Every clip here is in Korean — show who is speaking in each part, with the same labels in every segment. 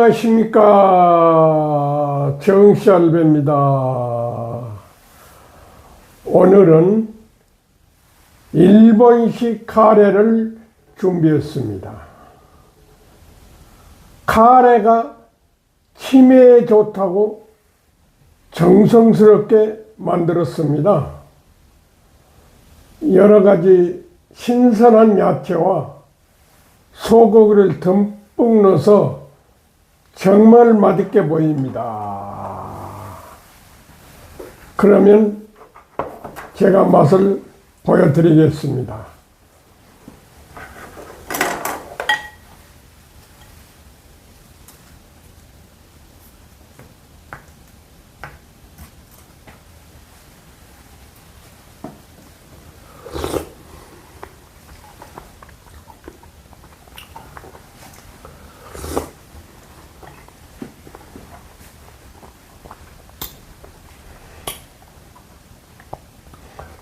Speaker 1: 안녕하십니까. 정씨알배입니다. 오늘은 일본식 카레를 준비했습니다. 카레가 치매에 좋다고 정성스럽게 만들었습니다. 여러 가지 신선한 야채와 소고기를 듬뿍 넣어서 정말 맛있게 보입니다. 그러면 제가 맛을 보여드리겠습니다.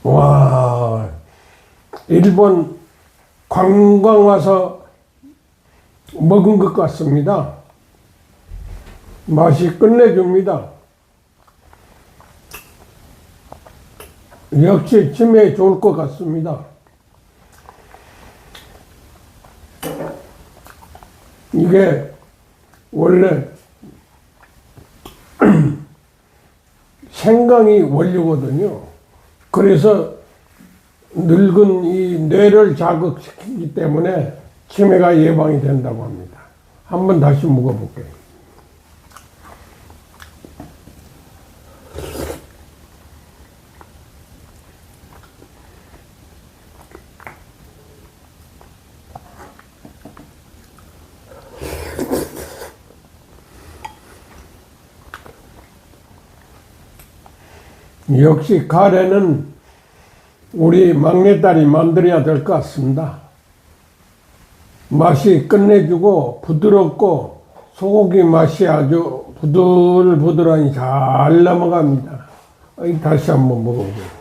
Speaker 1: 와, 일본 관광 와서 먹은 것 같습니다. 맛이 끝내줍니다. 역시 치매에 좋을 것 같습니다. 이게 원래 생강이 원료거든요. 그래서 늙은 이 뇌를 자극시키기 때문에 치매가 예방이 된다고 합니다. 한번 다시 먹어볼게요. 역시 카레는 우리 막내딸이 만들어야 될 것 같습니다. 맛이 끝내주고 부드럽고 소고기 맛이 아주 부들부들하니 잘 넘어갑니다. 다시 한번 먹어보세요.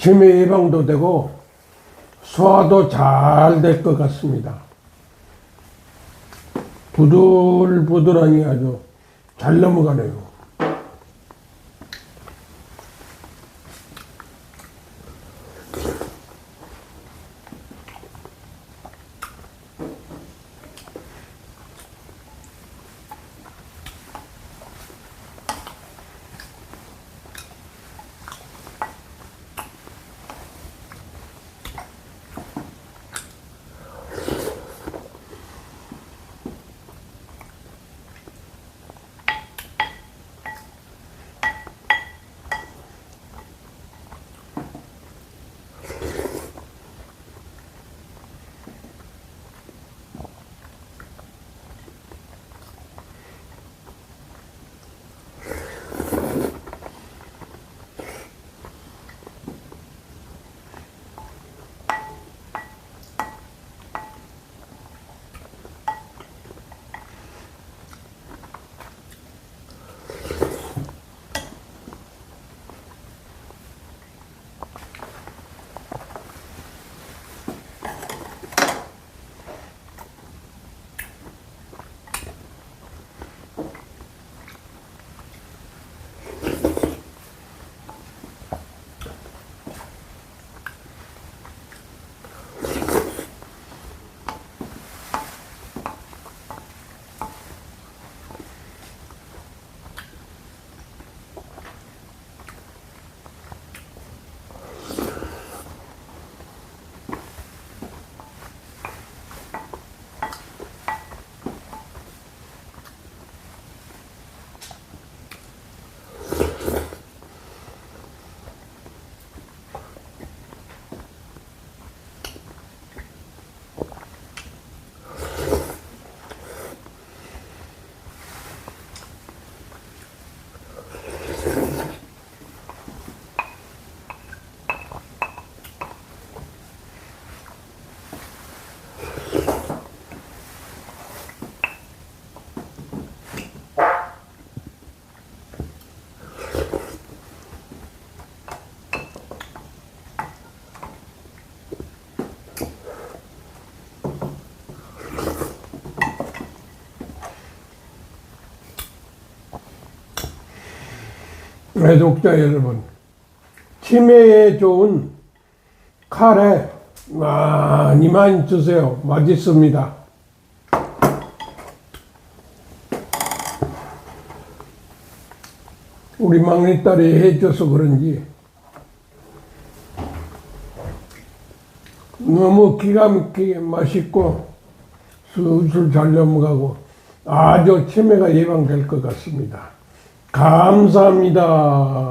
Speaker 1: 치매 예방도 되고 소화도 잘 될 것 같습니다. 부들부들하니 아주 잘 넘어가네요. 애독자 여러분, 치매에 좋은 카레 많이 많이 드세요. 맛있습니다. 우리 막내딸이 해줘서 그런지 너무 기가 막히게 맛있고 술술 잘 넘어가고 아주 치매가 예방될 것 같습니다. 감사합니다.